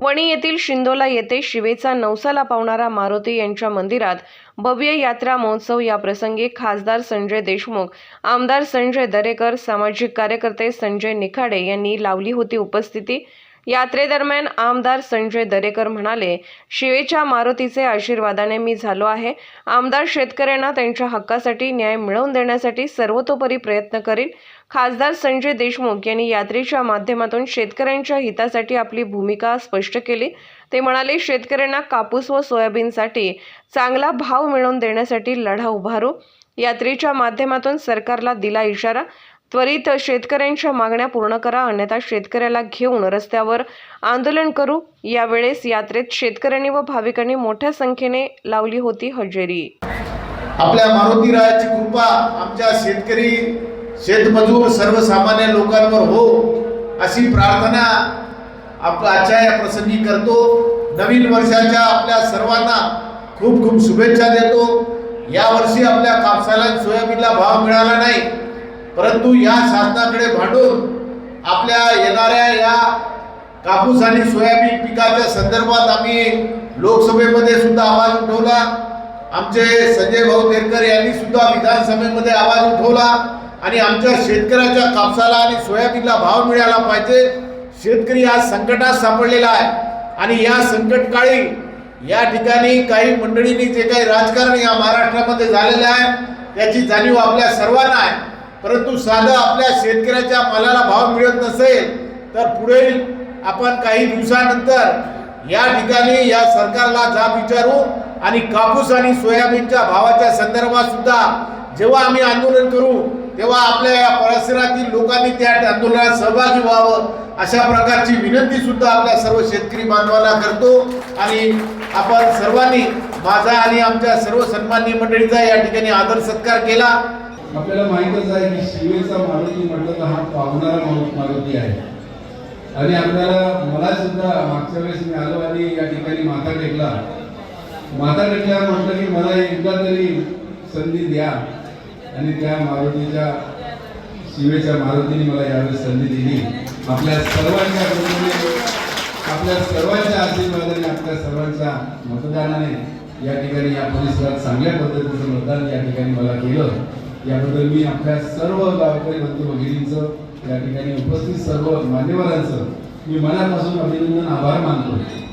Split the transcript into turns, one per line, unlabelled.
वणी येथील शिंदोला येथे शिवेचा नवसाला पावणारा मारुती यांच्या मंदिरात भव्य यात्रा महोत्सव या प्रसंगी खासदार संजय देशमुख आमदार संजय दरेकर सामाजिक कार्यकर्ते संजय निखाडे यांनी लावली होती उपस्थिती. यात्रेदरम्यान आमदार संजय दरेकर म्हणाले शिवेच्या मारुतीचे आशीर्वादाने मी झालो आहे. आमदार शेतकऱ्यांना त्यांच्या हक्कासाठी न्याय मिळवून देण्यासाठी सर्वतोपरी प्रयत्न करील खासदार संजय देशमुख यांनी यात्रेच्या माध्यमातून शेतकऱ्यांच्या हितासाठी आपली भूमिका स्पष्ट केली. ते म्हणाले शेतकऱ्यांना कापूस व सोयाबीनसाठी चांगला भाव मिळवून देण्यासाठी लढा उभारू. यात्रेच्या माध्यमातून सरकारला दिला इशारा. त्वरित शेतकऱ्यांच्या मागण्या पूर्ण करा अन्यथा शेतकऱ्याला घेऊन रस्त्यावर आंदोलन करू. यावेळेस यात्रेत शेतकऱ्यांनी व भाविकांनी मोठ्या संख्येने लावली होती हजेरी.
आपल्या मारुतीरायाची कृपा आमच्या शेतकरी शेतमजूर सर्वसामान्य लोकांवर हो अशी प्रार्थना आप आजच्या या प्रसंगी करतो. नवीन वर्षाच्या आपल्या सर्वांना खूप खूप शुभेच्छा देतो. यावर्षी आपल्या कापसाला सोयाबीनला भाव मिळाला नाही. परंतु या शासनाकडे भांडून आपल्या येणाऱ्या या कापूस आणि सोयाबीन पिकाच्या संदर्भात आम्ही लोकसभेमध्ये सुद्धा आवाज उठवला. आमचे संजय भाऊ देरकर यांनी सुद्धा विधानसभेमध्ये आवाज उठवला आणि आमच्या शेतकऱ्याच्या कापसाला आणि सोयाबीनला भाव मिळाला पाहिजे. शेतकरी आज संकटात सापडलेला आहे आणि या संकटकाळी या ठिकाणी काही मंडळींनी जे काही राजकारण या महाराष्ट्रामध्ये झालेलं आहे त्याची जाणीव आपल्या सर्वांना आहे. परंतु साधं आपल्या शेतकऱ्याच्या मालाला भाव मिळत नसेल तर पुढे आपण काही दिवसानंतर या ठिकाणी या सरकारला जाब विचारू आणि कापूस आणि सोयाबीनच्या भावाच्या संदर्भात सुद्धा जेव्हा आम्ही आंदोलन करू तेव्हा आपल्या या परिसरातील लोकांनी त्या आंदोलनात सहभागी व्हावं अशा प्रकारची विनंती सुद्धा आपल्या सर्व शेतकरी बांधवांना करतो. आणि आपण सर्वांनी माझा आणि आमच्या सर्व सन्माननीय मंडळीचा या ठिकाणी आदर सत्कार केला.
आपल्याला माहीतच आहे की शिवेचा मारुती म्हटलं तर हा पावणारा माणूस मारुती आहे. आणि आपल्याला मला सुद्धा मागच्या वेळेस मी आलो आणि या ठिकाणी माथा टेकला. माथा टेकल्या म्हटलं की मला एकदा तरी संधी द्या. आणि त्या मारुतीच्या शिवेच्या मारुतीने मला यावेळेस संधी दिली. आपल्या सर्वांच्या आपल्या सर्वांच्या आशीर्वादाने आपल्या सर्वांच्या मतदानाने या ठिकाणी या परिसरात चांगल्या पद्धतीचं मतदान या ठिकाणी मला केलं. याबद्दल मी आपल्या सर्व गावकरी बंधू भगिनींचं या ठिकाणी उपस्थित सर्व मान्यवरांचं मी मनापासून अभिनंदन आभार मानतो.